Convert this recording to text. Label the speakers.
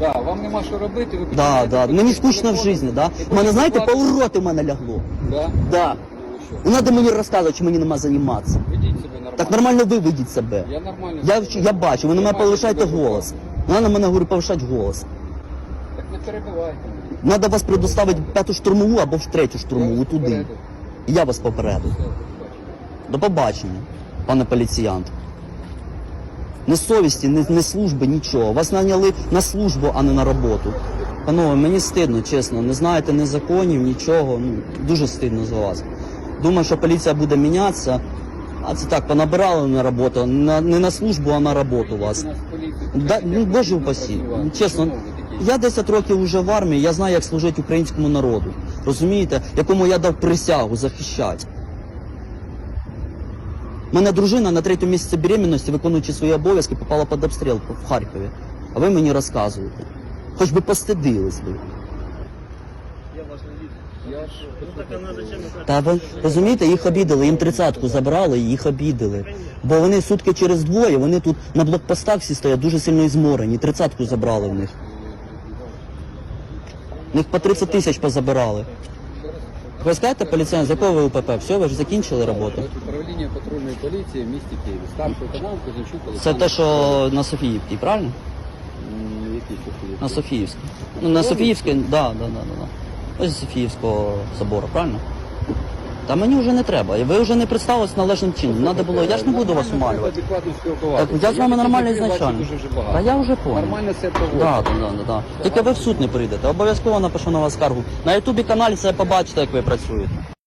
Speaker 1: Да, вам нема що робити, ви
Speaker 2: Да, да. Мені скучно в житті, да? У мене, знаєте,
Speaker 1: плачете.
Speaker 2: повороти в мене лягло.
Speaker 1: Да?
Speaker 2: Да.
Speaker 1: Ну?
Speaker 2: Не треба мені розказувати, що мені нема займатися.
Speaker 1: Ведіть себе нормально.
Speaker 2: Так нормально ви ведіть себе.
Speaker 1: Я нормально.
Speaker 2: Я,
Speaker 1: себе
Speaker 2: я бачу, ви на мене повишаєте голос. Вона на мене говорить повишати голос.
Speaker 1: Так не перебивайте.
Speaker 2: Треба вас предоставити в п'яту штурмову або в третю штурмову туди. І Я вас попереду. До побачення, пане поліціянт. Не совісті, не, не служби, нічого. Вас наняли на службу, а не на роботу. Панове, мені стидно, чесно. Не знаєте ні законів, нічого. Ну, дуже стидно за вас. Думаю, що поліція буде мінятися. А це так, понабирали на роботу. На, не на службу, а на роботу вас. Да, ну, боже упасі. Чесно? Я 10 років вже в армії, я знаю, як служити українському народу. Розумієте, якому я дав присягу захищати. Мене дружина на третьому місяці беременності, виконуючи свої обов'язки, попала під обстріл в Харкові. А ви мені розказуєте. Хоч би постидились би.
Speaker 3: Ну?
Speaker 2: Та ви розумієте, їх обідали, їм тридцятку забрали, і їх обідали. Бо вони сутки через двоє, вони тут на блокпостах всі стоять дуже сильно ізморені. Тридцятку забрали в них. В них по 30 тисяч позабирали. Ви скажете поліціян, з якого ви УПП? Все, ви ж закінчили роботу?
Speaker 1: Управління патрульної поліції в місті Києві. Старший канал Кузьмичук
Speaker 2: Це
Speaker 1: Олександр.
Speaker 2: те, що на Софіївській, правильно?
Speaker 1: М, Який це Київ?
Speaker 2: На Софіївській. Ну, на Софіївській, да, да, да, да, да. Ось з Софіївського собору, правильно? Та мені вже не треба. І ви вже не представились належним чином. Надо було, я ж не буду вас умалювати. Так, я з вами нормально ізначально. Та я вже понял.
Speaker 1: Нормально себе поводить.
Speaker 2: Да, да, да, да, да. Тільки ви в суд не прийдете. Обов'язково напишу на вас скаргу. На ютубі каналі це побачите, як ви працюєте.